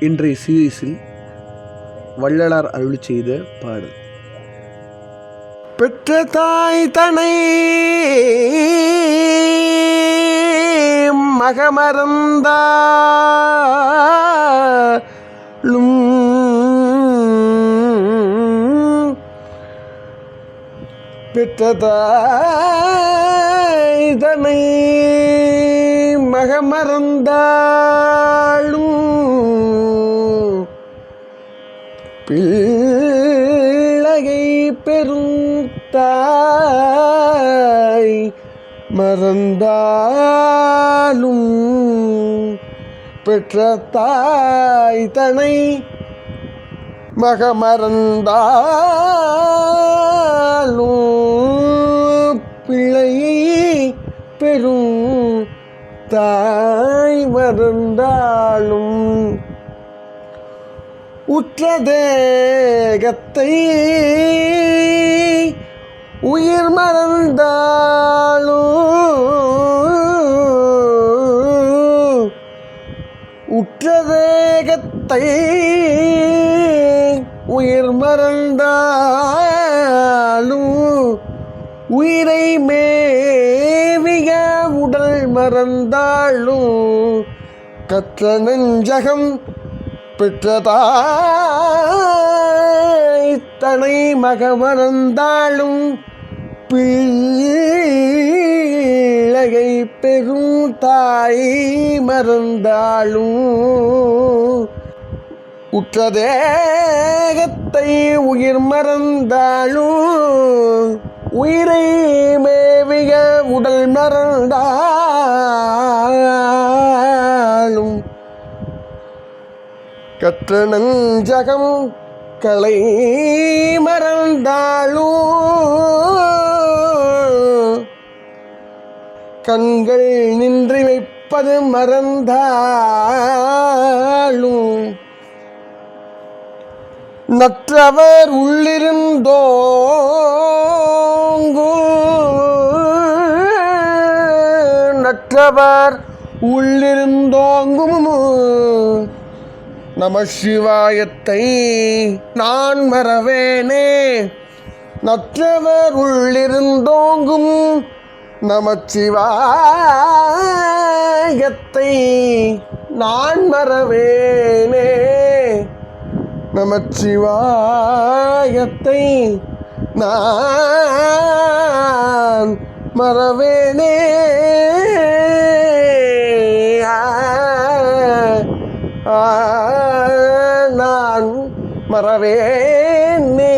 இன்றைய சீரீஸில் வள்ளலார் அருள் செய்த பாடல். பெற்ற தாய் தனை மகமறந்தாலும் பெற்ற தனை மகமறந்தாலும் பிள்ளையை பெருந்தாய் மறந்தாலும் பெற்ற தாய் தனை மகமறந்தாலும் பிள்ளையை பெரும் தாய் மறந்தாலும் உற்ற தேகத்தை உயிர் மறந்தாலும் உற்ற தேகத்தை உயிர் மறந்தாலும் உயிரை மேவிய உடல் மறந்தாலும் கற்ற நெஞ்சகம் பெற்றதாய் தனை மகமறந்தாலும் பிள்ளையை பெரும் தாய் மறந்தாலும் உற்றதேகத்தை உயிர் மறந்தாலும் உயிரை மேவிய உடல் மறந்தாலும் கற்ற நஞ்சகம் களை மறந்தாலும் கண்கள் நின்று வைப்பது மறந்தாலும் நற்றவர் உள்ளிருந்தோங்கு நற்றவர் உள்ளிருந்தோங்கும். நம சிவாயத்தை நான் மறவேனே நற்றவர் உள்ளிருந்தோங்கும் நமச்சிவாயத்தை நான் மறவேனே நமச்சிவாயத்தை நான் மறவேனே ஆ, நான் மறவேனே